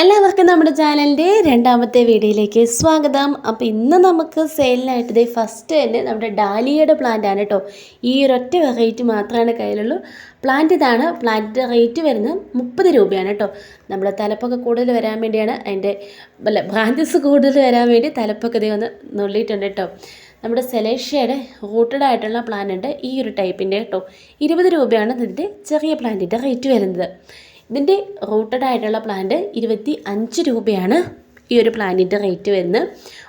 എല്ലാവർക്കും നമ്മുടെ ചാനലിന്റെ രണ്ടാമത്തെ വീഡിയോയിലേക്ക് സ്വാഗതം. അപ്പോൾ ഇന്ന് നമുക്ക് സെയിലിനായിട്ട് ഫസ്റ്റ് തന്നെ നമ്മുടെ ഡാലിയയുടെ പ്ലാന്റ് ആണ് കേട്ടോ. ഈ ഒരൊറ്റ വെറൈറ്റി മാത്രമാണ് കയ്യിലുള്ളൂ. പ്ലാന്റ് ഇതാണ്. പ്ലാന്റിന്റെ റേറ്റ് വരുന്നത് മുപ്പത് രൂപയാണ് കേട്ടോ. നമ്മുടെ തലപ്പൊക്കെ കൂടുതൽ വരാൻ വേണ്ടിയാണ്. അതിന്റെ അല്ല ബ്രാഞ്ചസ് കൂടുതൽ വരാൻ വേണ്ടി തലപ്പൊക്കെ ഇതേ ഒന്ന് നുള്ളിയിട്ടുണ്ട് കേട്ടോ. നമ്മുടെ സെലേഷ്യയുടെ റൂട്ടഡ് ആയിട്ടുള്ള പ്ലാന്റ് ഉണ്ട്. ഈ ഒരു ടൈപ്പിന്റെ കേട്ടോ. ഇരുപത് രൂപയാണ് ഇതിന്റെ ചെറിയ പ്ലാന്റിന്റെ റേറ്റ് വരുന്നത്. ഇതിന്റെ റൂട്ടഡ് ആയിട്ടുള്ള പ്ലാന്റ് ഇരുപത്തി അഞ്ച് രൂപയാണ് ഈ ഒരു പ്ലാനിന്റെ റേറ്റ് വരുന്നത്.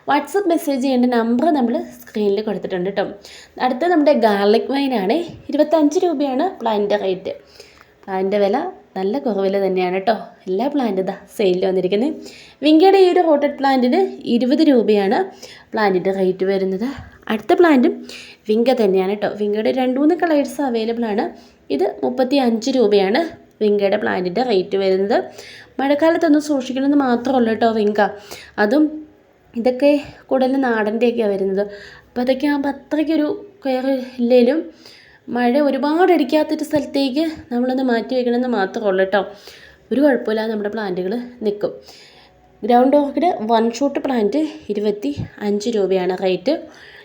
വാട്സപ്പ് മെസ്സേജ് ചെയ്യേണ്ട നമ്പർ നമ്മൾ സ്ക്രീനിൽ കൊടുത്തിട്ടുണ്ട് കേട്ടോ അടുത്ത നമ്മുടെ ഗാർലിക് വൈനാണ് ഇരുപത്തഞ്ച് രൂപയാണ് പ്ലാനിന്റെ റേറ്റ് പ്ലാനിന്റെ വില നല്ല കുറവിൽ തന്നെയാണ് കേട്ടോ എല്ലാ പ്ലാന്റ് ഇതാ സെയിലിൽ വന്നിരിക്കുന്നത് വിങ്കയുടെ ഈ ഒരു റോട്ടഡ് പ്ലാന്റിന് ഇരുപത് രൂപയാണ് പ്ലാന്റിന്റെ റേറ്റ് വരുന്നത്. അടുത്ത പ്ലാന്റും വിങ്ക തന്നെയാണ് കേട്ടോ വിങ്കയുടെ രണ്ട് മൂന്ന് കളേഴ്സ് അവൈലബിൾ ആണ്. ഇത് മുപ്പത്തി അഞ്ച് രൂപയാണ് വിങ്കയുടെ പ്ലാന്റിന്റെ റേറ്റ് വരുന്നത് മഴക്കാലത്തൊന്നും സൂക്ഷിക്കണമെന്ന് മാത്രമല്ല കേട്ടോ വിങ്ക. അതും ഇതൊക്കെ കൂടുതൽ നാടന്റെയൊക്കെയാണ് വരുന്നത്. അപ്പോൾ അതൊക്കെ ആകുമ്പോൾ അത്രയ്ക്കൊരു കെയർ ഇല്ലെങ്കിലും മഴ ഒരുപാട് അടിക്കാത്തൊരു സ്ഥലത്തേക്ക് നമ്മളൊന്ന് മാറ്റി വയ്ക്കണമെന്ന് മാത്രമല്ല കേട്ടോ ഒരു കുഴപ്പമില്ല നമ്മുടെ പ്ലാന്റുകൾ നിൽക്കും ground orchid one shot plant ഇരുപത്തി അഞ്ച് രൂപയാണ് റേറ്റ്.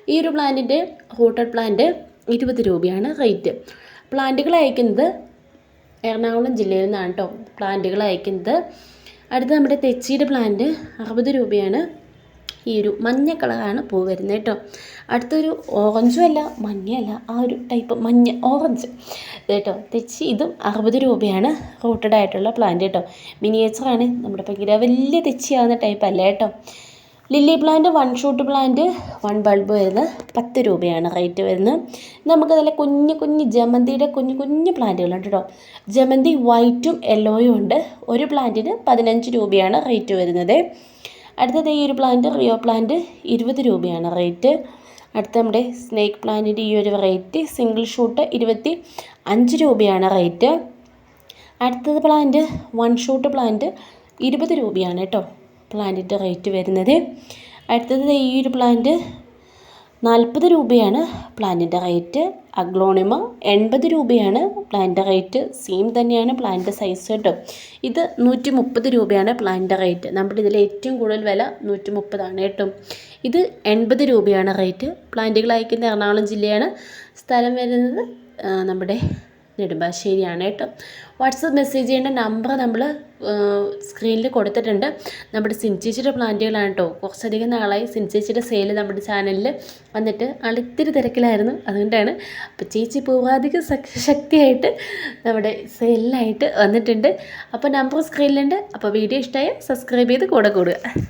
ഈ ഒരു പ്ലാന്റിന്റെ റൂട്ടഡ് പ്ലാന്റ് ഇരുപത് രൂപയാണ് റേറ്റ്. പ്ലാന്റുകൾ അയക്കുന്നത് എറണാകുളം ജില്ലയിൽ നിന്നാണ് കേട്ടോ പ്ലാന്റുകൾ അയക്കുന്നത്. അടുത്ത നമ്മുടെ തെച്ചിയുടെ പ്ലാന്റ് അറുപത് രൂപയാണ്. ഈ ഒരു മഞ്ഞ കളറാണ് പൂ വരുന്നത് കേട്ടോ അടുത്തൊരു ഓറഞ്ചും അല്ല മഞ്ഞയല്ല ആ ഒരു ടൈപ്പ് മഞ്ഞ ഓറഞ്ച് കേട്ടോ തെച്ചി ഇതും അറുപത് രൂപയാണ് റൂട്ടഡ് ആയിട്ടുള്ള പ്ലാന്റ് കേട്ടോ മിനിയേച്ചറാണ് നമ്മുടെ ഭയങ്കര വലിയ തെച്ചിയാവുന്ന ടൈപ്പ് അല്ല കേട്ടോ lily plant one shoot plant one bulb വരുന്നത് പത്ത് രൂപയാണ് റേറ്റ് വരുന്നത്. നമുക്ക് നല്ല കുഞ്ഞു കുഞ്ഞു ജമന്തിയുടെ കുഞ്ഞു കുഞ്ഞു പ്ലാന്റുകളുണ്ട് കേട്ടോ. ജമന്തി വൈറ്റും യെല്ലോയും ഉണ്ട്. ഒരു പ്ലാന്റിന് പതിനഞ്ച് രൂപയാണ് റേറ്റ് വരുന്നത്. അടുത്തത് ഈ ഒരു പ്ലാന്റ് റിയോ പ്ലാന്റ് ഇരുപത് രൂപയാണ് റേറ്റ് അടുത്ത നമ്മുടെ സ്നേക്ക് പ്ലാന്റിന്റെ ഈ ഒരു റേറ്റ് സിംഗിൾ ഷൂട്ട് ഇരുപത്തി അഞ്ച് രൂപയാണ് റേറ്റ് അടുത്തത് പ്ലാന്റ് വൺ ഷൂട്ട് പ്ലാന്റ് ഇരുപത് രൂപയാണ് കേട്ടോ. പ്ലാന്റിന്റെ റേറ്റ് വരുന്നത്. അടുത്തത് ഈ ഒരു പ്ലാന്റ് നാൽപ്പത് രൂപയാണ് പ്ലാന്റിന്റെ റേറ്റ്. അഗ്ലോണിമ എൺപത് രൂപയാണ് പ്ലാന്റിന്റെ റേറ്റ്. സെയിം തന്നെയാണ് പ്ലാന്റിന്റെ സൈസ് കേട്ടോ. ഇത് നൂറ്റി മുപ്പത് രൂപയാണ് പ്ലാന്റിന്റെ റേറ്റ്. നമ്മുടെ ഇതിൽ ഏറ്റവും കൂടുതൽ വില നൂറ്റി മുപ്പതാണ് കേട്ടോ. ഇത് എൺപത് രൂപയാണ് റേറ്റ്. പ്ലാന്റുകൾ അയക്കുന്ന എറണാകുളം ജില്ലയാണ് സ്ഥലം വരുന്നത്. നമ്മുടെ നെടുമ്പാശ്ശേരിയാണ് കേട്ടോ. വാട്സപ്പ് മെസ്സേജ് ചെയ്യേണ്ട നമ്പർ നമ്മൾ സ്ക്രീനിൽ കൊടുത്തിട്ടുണ്ട്. നമ്മുടെ സിൻചേച്ചിയുടെ പ്ലാന്റുകളാണ് കേട്ടോ കുറച്ചധികം നാളായി സിൻചേച്ചിയുടെ സെയിൽ നമ്മുടെ ചാനലിൽ വന്നിട്ട് അളിത്തിരി തിരക്കിലായിരുന്നു അതുകൊണ്ടാണ്. അപ്പോൾ ചേച്ചി പൂർവാധിക ശക്തിയായിട്ട് നമ്മുടെ സെയിലിലായിട്ട് വന്നിട്ടുണ്ട്. അപ്പോൾ നമ്പർ സ്ക്രീനിലുണ്ട് അപ്പോൾ വീഡിയോ ഇഷ്ടമായ സബ്സ്ക്രൈബ് ചെയ്ത് കൂടെ കൂടുക.